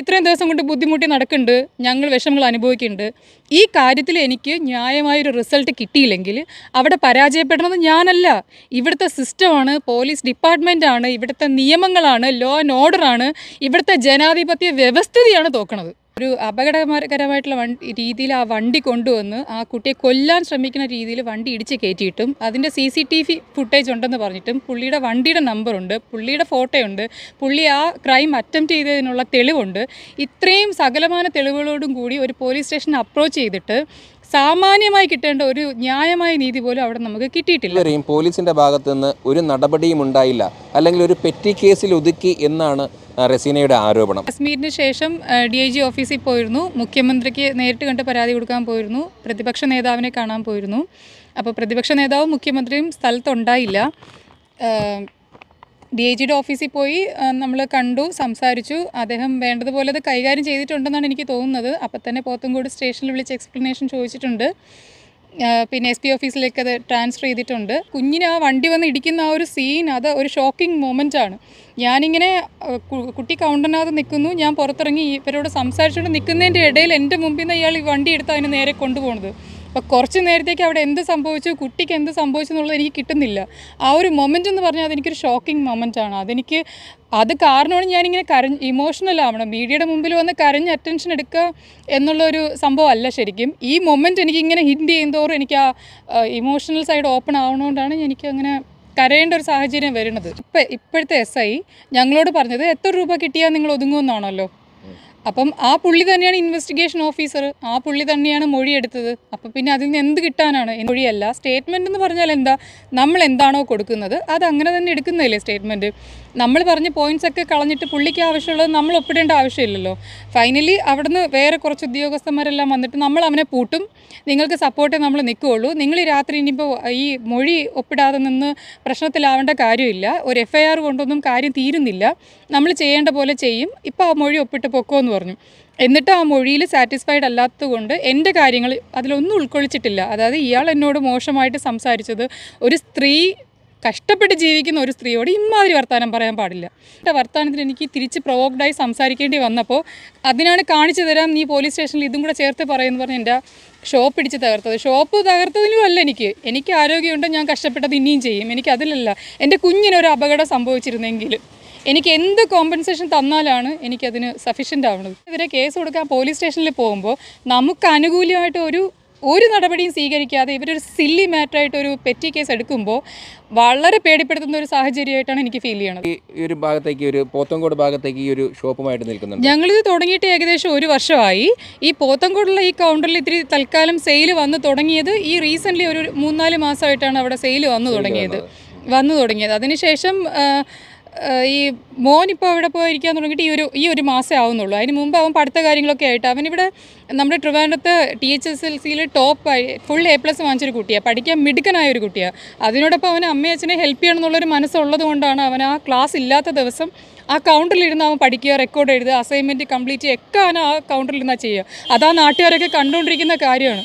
ഇത്രയും ദിവസം കൊണ്ട് ബുദ്ധിമുട്ടി നടക്കുന്നുണ്ട്. ഞങ്ങൾ വിഷമങ്ങൾ അനുഭവിക്കുന്നുണ്ട്. ഈ കാര്യത്തിൽ എനിക്ക് ന്യായമായൊരു റിസൾട്ട് കിട്ടിയില്ലെങ്കിൽ അവിടെ പരാജയപ്പെടുന്നത് ഞാനല്ല. ഇവിടുത്തെ സിസ്റ്റമാണ് പോലീസ് ഡിപ്പാർട്ട്മെന്റാണ് ഇവിടുത്തെ നിയമങ്ങളാണ് ലോ ആൻഡ് ഓർഡറാണ് ഇവിടുത്തെ ജനാധിപത്യ വ്യവസ്ഥിതിയാണ് തോക്കണത്. ഒരു അപകടകരമായിട്ടുള്ള രീതിയിൽ ആ വണ്ടി കൊണ്ടുവന്ന് ആ കുട്ടിയെ കൊല്ലാൻ ശ്രമിക്കുന്ന രീതിയിൽ വണ്ടി ഇടിച്ച് കയറ്റിയിട്ടും അതിന്റെ C C T V footage ഉണ്ടെന്ന് പറഞ്ഞിട്ടും പുള്ളിയുടെ വണ്ടിയുടെ നമ്പറുണ്ട് പുള്ളിയുടെ ഫോട്ടോയുണ്ട് പുള്ളി ആ ക്രൈം അറ്റംപ്റ്റ് ചെയ്തതിനുള്ള തെളിവുണ്ട്. ഇത്രയും സകലമാന തെളിവുകളോടും കൂടി ഒരു പോലീസ് സ്റ്റേഷൻ അപ്രോച്ച് ചെയ്തിട്ട് സാമാന്യമായി കിട്ടേണ്ട ഒരു ന്യായമായ നീതി പോലും അവിടെ നമുക്ക് കിട്ടിയിട്ടില്ല. ഇതുവരെയും പോലീസിന്റെ ഭാഗത്തു നിന്ന് ഒരു നടപടിയും ഉണ്ടായില്ല. അല്ലെങ്കിൽ ഒരു പെറ്റി കേസിൽ ഒതുക്കി എന്നാണ് റസീനയുടെ ആരോപണം. കാശ്മീരിന് ശേഷം ഡി ഐ ജി ഓഫീസിൽ പോയിരുന്നു. മുഖ്യമന്ത്രിക്ക് നേരിട്ട് കണ്ട് പരാതി കൊടുക്കാൻ പോയിരുന്നു. പ്രതിപക്ഷ നേതാവിനെ കാണാൻ പോയിരുന്നു. അപ്പോൾ പ്രതിപക്ഷ നേതാവും മുഖ്യമന്ത്രിയും സ്ഥലത്തുണ്ടായില്ല. ഡി ഐ ജിയുടെ ഓഫീസിൽ പോയി നമ്മൾ കണ്ടു സംസാരിച്ചു. അദ്ദേഹം വേണ്ടതുപോലെ അത് കൈകാര്യം ചെയ്തിട്ടുണ്ടെന്നാണ് എനിക്ക് തോന്നുന്നത്. അപ്പം തന്നെ പോത്തൻകോട് സ്റ്റേഷനിൽ വിളിച്ച് എക്സ്പ്ലനേഷൻ ചോദിച്ചിട്ടുണ്ട്. പിന്നെ എസ് പി ഓഫീസിലേക്ക് അത് ട്രാൻസ്ഫർ ചെയ്തിട്ടുണ്ട്. കുഞ്ഞിന് ആ വണ്ടി വന്ന് ഇടിക്കുന്ന ആ ഒരു സീൻ അത് ഒരു ഷോക്കിംഗ് മൊമെന്റ് ആണ്. ഞാനിങ്ങനെ കുട്ടി കൗണ്ടറിനകത്ത് നിൽക്കുന്നു. ഞാൻ പുറത്തിറങ്ങി ഇവരോട് സംസാരിച്ചുകൊണ്ട് നിൽക്കുന്നതിന്റെ ഇടയിൽ എന്റെ മുമ്പിൽ നിന്ന് ഇയാൾ ഈ വണ്ടി എടുത്ത് അതിന് നേരെ കൊണ്ടുപോകുന്നത്. അപ്പോൾ കുറച്ച് നേരത്തേക്ക് അവിടെ എന്ത് സംഭവിച്ചു കുട്ടിക്ക് എന്ത് സംഭവിച്ചു എന്നുള്ളത് എനിക്ക് കിട്ടുന്നില്ല. ആ ഒരു മൊമെന്റ് എന്ന് പറഞ്ഞാൽ അതെനിക്കൊരു ഷോക്കിംഗ് മൊമെന്റ് ആണ്. അതെനിക്ക് അത് കാരണമാണ് ഞാനിങ്ങനെ കരഞ്ഞ് ഇമോഷണൽ ആവണം. മീഡിയയുടെ മുമ്പിൽ വന്ന് കരഞ്ഞ് അറ്റൻഷൻ എടുക്കുക എന്നുള്ളൊരു സംഭവം അല്ല ശരിക്കും. ഈ മൊമെന്റ് എനിക്ക് ഇങ്ങനെ ഹിൻഡ് ചെയ്യുന്നതോറും എനിക്ക് ആ ഇമോഷണൽ സൈഡ് ഓപ്പൺ ആവണോണ്ടാണ് എനിക്ക് അങ്ങനെ കരയേണ്ട ഒരു സാഹചര്യം വരുന്നത്. ഇപ്പം ഇപ്പോഴത്തെ എസ് ഐ ഞങ്ങളോട് പറഞ്ഞത് എത്ര രൂപ കിട്ടിയാൽ നിങ്ങൾ ഒതുങ്ങുമെന്നാണല്ലോ? അപ്പം ആ പുള്ളി തന്നെയാണ് ഇൻവെസ്റ്റിഗേഷൻ ഓഫീസർ ആ പുള്ളി തന്നെയാണ് മൊഴി എടുത്തത് അപ്പം പിന്നെ അതിൽ നിന്ന് എന്ത് കിട്ടാനാണ്? മൊഴിയല്ല. സ്റ്റേറ്റ്മെന്റ് എന്ന് പറഞ്ഞാൽ എന്താ? നമ്മൾ എന്താണോ കൊടുക്കുന്നത് അത് അങ്ങനെ തന്നെ എടുക്കുന്നതല്ലേ സ്റ്റേറ്റ്മെന്റ് നമ്മൾ പറഞ്ഞ പോയിന്റ്സ് ഒക്കെ കളഞ്ഞിട്ട് പുള്ളിക്ക് ആവശ്യമുള്ളത് നമ്മൾ ഒപ്പിടേണ്ട ആവശ്യമില്ലല്ലോ. ഫൈനലി അവിടുന്ന് വേറെ കുറച്ച് ഉദ്യോഗസ്ഥന്മാരെല്ലാം വന്നിട്ട് നമ്മൾ അവനെ പൂട്ടും. നിങ്ങൾക്ക് സപ്പോർട്ടേ നമ്മൾ നിൽക്കുകയുള്ളൂ. നിങ്ങൾ രാത്രി ഇനിയിപ്പോൾ ഈ മൊഴി ഒപ്പിടാതെ നിന്ന് പ്രശ്നത്തിലാവേണ്ട കാര്യമില്ല. ഒരു എഫ് ഐ ആർ കൊണ്ടൊന്നും കാര്യം തീരുന്നില്ല. നമ്മൾ ചെയ്യേണ്ട പോലെ ചെയ്യും. ഇപ്പോൾ ആ മൊഴി ഒപ്പിട്ട് പൊക്കോ എന്ന് പറഞ്ഞു. എന്നിട്ട് ആ മൊഴിയിൽ സാറ്റിസ്ഫൈഡ് അല്ലാത്തതുകൊണ്ട് എന്റെ കാര്യങ്ങൾ അതിലൊന്നും ഉൾക്കൊള്ളിച്ചിട്ടില്ല. അതായത് ഇയാൾ എന്നോട് മോശമായിട്ട് സംസാരിച്ചത് ഒരു സ്ത്രീ കഷ്ടപ്പെട്ട് ജീവിക്കുന്ന ഒരു സ്ത്രീയോട് ഇമ്മാതിരി വർത്തമാനം പറയാൻ പാടില്ല. എന്റെ വർത്തമാനത്തിന് എനിക്ക് തിരിച്ച് പ്രൊവോക്ഡായി സംസാരിക്കേണ്ടി വന്നപ്പോൾ അതിനാണ് കാണിച്ചു തരാം നീ പോലീസ് സ്റ്റേഷനിൽ ഇതും കൂടെ ചേർത്ത് പറയുമെന്ന് പറഞ്ഞ് എന്റെ ഷോപ്പ് ഇടിച്ച് തകർത്തത്. ഷോപ്പ് തകർത്തതിലും അല്ല എനിക്ക്. എനിക്ക് ആരോഗ്യമുണ്ട് ഞാൻ കഷ്ടപ്പെട്ടത് ഇനിയും ചെയ്യും. എനിക്ക് അതിലല്ല. എന്റെ കുഞ്ഞിനൊരു അപകടം സംഭവിച്ചിരുന്നെങ്കിൽ എനിക്ക് എന്ത് കോമ്പൻസേഷൻ തന്നാലാണ് എനിക്കതിന് സഫീഷ്യന്റ് ആവുന്നത്. ഇവരെ കേസ് കൊടുക്കാൻ പോലീസ് സ്റ്റേഷനിൽ പോകുമ്പോൾ നമുക്ക് അനുകൂലമായിട്ട് ഒരു ഒരു നടപടിയും സ്വീകരിക്കാതെ ഇവരൊരു സില്ലി മാറ്ററായിട്ടൊരു പെറ്റി കേസ് എടുക്കുമ്പോൾ വളരെ പേടിപ്പെടുത്തുന്ന ഒരു സാഹചര്യമായിട്ടാണ് എനിക്ക് ഫീൽ ചെയ്യണത്. ഈ ഒരു ഭാഗത്തേക്ക് ഒരു പോത്തങ്കോട് ഭാഗത്തേക്ക് ഈ ഒരു ഷോപ്പുമായിട്ട് നിൽക്കുന്നുണ്ട്. ഞങ്ങളിത് തുടങ്ങിയിട്ട് ഏകദേശം ഒരു വർഷമായി. ഈ പോത്തങ്കോടുള്ള ഈ കൗണ്ടറിൽ ഇത്തിരി തൽക്കാലം സെയിൽ വന്ന് തുടങ്ങിയത് ഈ റീസെന്റ്ലി ഒരു മൂന്നാൽ മാസമായിട്ടാണ് അവിടെ സെയിൽ വന്നു തുടങ്ങിയത്. വന്നു തുടങ്ങിയത്. അതിനുശേഷം ഈ മോൻ ഇപ്പോൾ അവിടെ പോയിരിക്കാൻ തുടങ്ങിയിട്ട് ഈ ഒരു ഈ ഒരു മാസമേ ആവുന്നുള്ളൂ. അതിന് മുമ്പ് അവൻ പഠിത്ത കാര്യങ്ങളൊക്കെ ആയിട്ട് അവനിവിടെ നമ്മുടെ ട്രിവാൻഡ്രത്ത് ടി എച്ച് എസ് എൽ സിയിൽ ടോപ്പ് ഫുൾ എ പ്ലസ് വാങ്ങിച്ചൊരു കുട്ടിയാണ് പഠിക്കാൻ മിടുക്കനായ ഒരു കുട്ടിയാണ് അതിനോടൊപ്പം അവൻ അമ്മയും അച്ഛനെ ഹെൽപ്പ് ചെയ്യണം എന്നുള്ളൊരു മനസ്സുള്ളത് കൊണ്ടാണ് അവൻ ആ ക്ലാസ് ഇല്ലാത്ത ദിവസം ആ കൗണ്ടറിലിരുന്ന് അവൻ പഠിക്കുക റെക്കോർഡ് എഴുതുക അസൈൻമെന്റ് കംപ്ലീറ്റ് ചെയ്യുക ഒക്കെ അവൻ ആ കൗണ്ടറിലിരുന്നാൽ ചെയ്യുക. അതാ നാട്ടുകാരൊക്കെ കണ്ടുകൊണ്ടിരിക്കുന്ന കാര്യമാണ്.